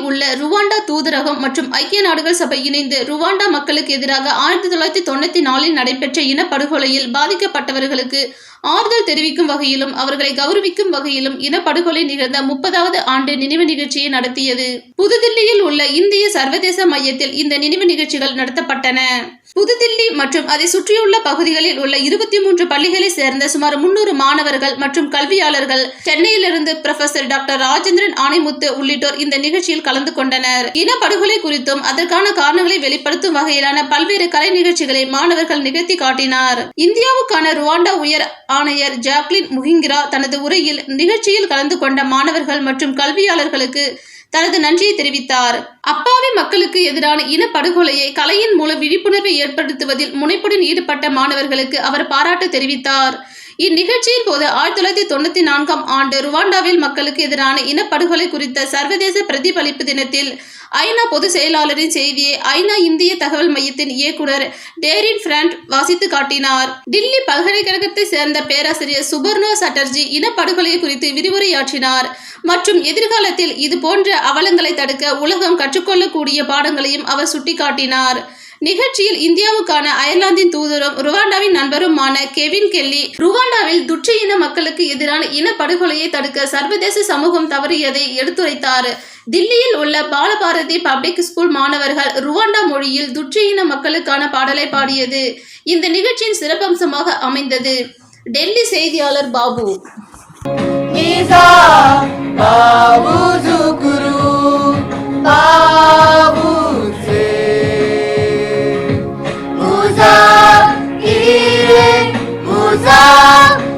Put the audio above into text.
புதுடில்லியில் உள்ள ருவாண்டா தூதரகம் மற்றும் ஐக்கிய நாடுகள் சபை இணைந்து ருவாண்டா மக்களுக்கு எதிராக ஆயிரத்தி தொள்ளாயிரத்தி தொண்ணூத்தி நாலில் நடைபெற்ற இனப்படுகொலையில் பாதிக்கப்பட்டவர்களுக்கு ஆறுதல் தெரிவிக்கும் வகையிலும் அவர்களை கௌரவிக்கும் வகையிலும் இனப்படுகொலை நிகழ்ந்த முப்பதாவது ஆண்டு நினைவு நிகழ்ச்சியை நடத்தியது. புதுதில்லியில் உள்ள இந்திய சர்வதேச மையத்தில் இந்த நினைவு நிகழ்ச்சிகள் நடத்தப்பட்டன. புதுதில்லி மற்றும் அதை சுற்றியுள்ள பகுதிகளில் உள்ள இருபத்தி மூன்று பள்ளிகளை சேர்ந்த சுமார் முன்னூறு மாணவர்கள் மற்றும் கல்வியாளர்கள் சென்னையிலிருந்து புரொஃபசர் டாக்டர் ராஜேந்திரன் ஆணைமுத்து உள்ளிட்டோர் இந்த நிகழ்ச்சியில் கலந்து கொண்டனர். இனப்படுகொலை குறித்தும் அதற்கான காரணங்களை வெளிப்படுத்தும் வகையிலான பல்வேறு கலை நிகழ்ச்சிகளை மாணவர்கள் நிகழ்த்தி காட்டினார். இந்தியாவுக்கான ருவாண்டா உயர் ஆணையர் ஜாக்லின் முஹிங்கிரா தனது உரையில் நிகழ்ச்சியில் கலந்து கொண்ட மாணவர்கள் மற்றும் கல்வியாளர்களுக்கு தனது நன்றியை தெரிவித்தார். அப்பாவி மக்களுக்கு எதிரான இனப்படுகொலையை கலையின் மூலம் விழிப்புணர்வை ஏற்படுத்துவதில் முனைப்புடன் ஈடுபட்ட மாணவர்களுக்கு அவர் பாராட்டு தெரிவித்தார். இந்நிகழ்ச்சியின் போது ஆயிரத்தி தொள்ளாயிரத்தி தொண்ணூத்தி நான்காம் ஆண்டு ருவாண்டாவில் மக்களுக்கு எதிரான இனப்படுகொலை குறித்த சர்வதேச பிரதிபலிப்பு தினத்தில் ஐநா பொதுச் செயலாளரின் செய்தியை ஐநா இந்திய தகவல் மையத்தின் இயக்குனர் டேரின் பிராண்ட் வாசித்து காட்டினார். டில்லி பல்கலைக்கழகத்தை சேர்ந்த பேராசிரியர் சுபர்ணா சட்டர்ஜி இனப்படுகொலை குறித்து விரிவுரையாற்றினார். மற்றும் எதிர்காலத்தில் இது போன்ற அவலங்களை தடுக்க உலகம் கற்றுக்கொள்ளக்கூடிய பாடங்களையும் அவர் சுட்டிக்காட்டினார். நிகழ்ச்சியில் இந்தியாவுக்கான அயர்லாந்தின் தூதரும் ருவாண்டாவின் நண்பருமான கெவின் கெல்லி ருவாண்டாவில் துற்று இன மக்களுக்கு எதிரான இனப்படுகொலையை தடுக்க சர்வதேச சமூகம் தவறியதை எடுத்துரைத்தார். தில்லியில் உள்ள பாலபாரதி பப்ளிக் ஸ்கூல் மாணவர்கள் ருவாண்டா மொழியில் துற்று இன மக்களுக்கான பாடலை பாடியது. இந்த நிகழ்ச்சியின் சிறப்பம்சமாக அமைந்தது. டெல்லி செய்தியாளர் பாபு. 감 사.